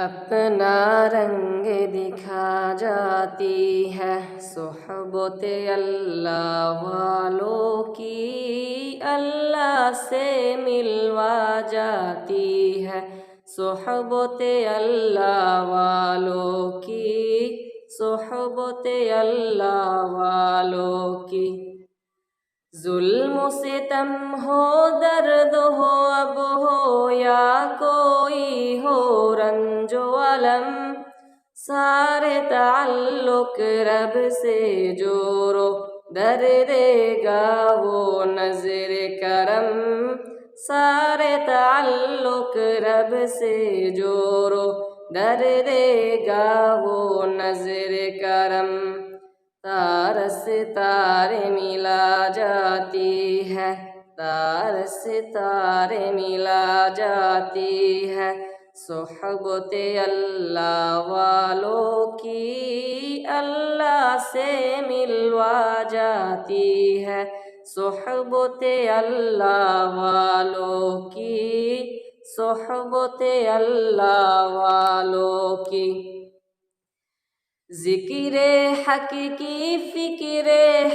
اپنا رنگ دکھا جاتی ہے صحبت اللہ والوں کی اللہ سے ملوا جاتی ہے صحبت اللہ والوں کی صحبت اللہ والوں کی ظلم و ستم ہو درد ہو اب ہو یا کوئی سارے تعلق رب سے جورو در دے گا وہ نظر کرم۔ سارے تعلق رب سے جورو در دے گا وہ نظر کرم۔ تار سے تار ملا جاتی ہے تار سے تار ملا جاتی ہے۔ صحبت اللہ والوں کی اللہ سے ملوا جاتی ہے۔ صحبت اللہ والوں کی صحبت اللہ والوں کی۔ ذکر حق کی، فکر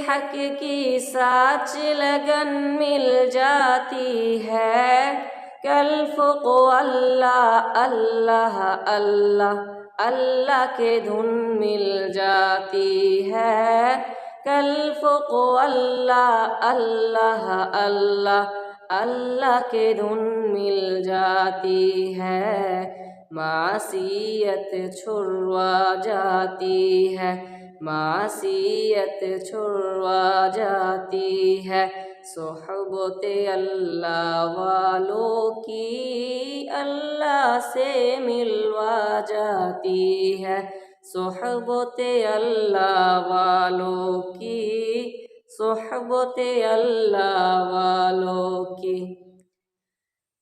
حق کی ساچ لگن مل جاتی ہے۔ کل فقو اللہ اللہ اللہ اللہ کے دھن مل جاتی ہے کل فقو اللہ اللہ اللہ اللہ کے دھن مل جاتی ہے معصیت چھڑوا جاتی ہے معصیت چھڑوا جاتی ہے صحبت اللہ والوں کی اللہ سے ملوا جاتی ہے۔ صحبت اللہ والوں کی صحبت اللہ والوں کی۔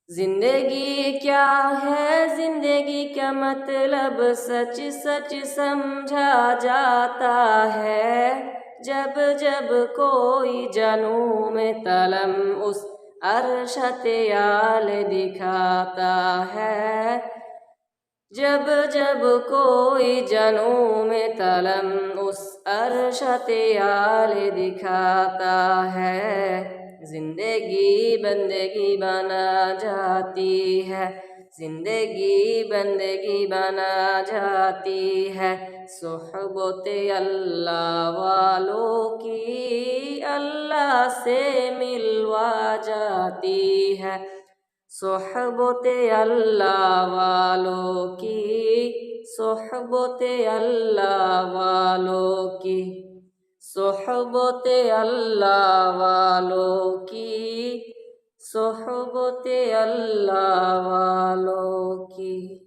زندگی کیا ہے؟ زندگی کا مطلب سچ سچ سمجھا جاتا ہے۔ جب جب کوئی جنوں میں تلم اس عرشت یال دکھاتا ہے۔ جب جب کوئی جنوں میں تلم اس عرشت یال دکھاتا ہے، زندگی بندگی بنا جاتی ہے۔ زندگی بندگی بنا جاتی ہے۔ صحبت اللہ والوں کی اللہ سے ملوا جاتی ہے۔ صحبت اللہ والوں کی، صحبت اللہ والوں کی، صحبت اللہ والوں کی۔ صحبت اللہ والوں کی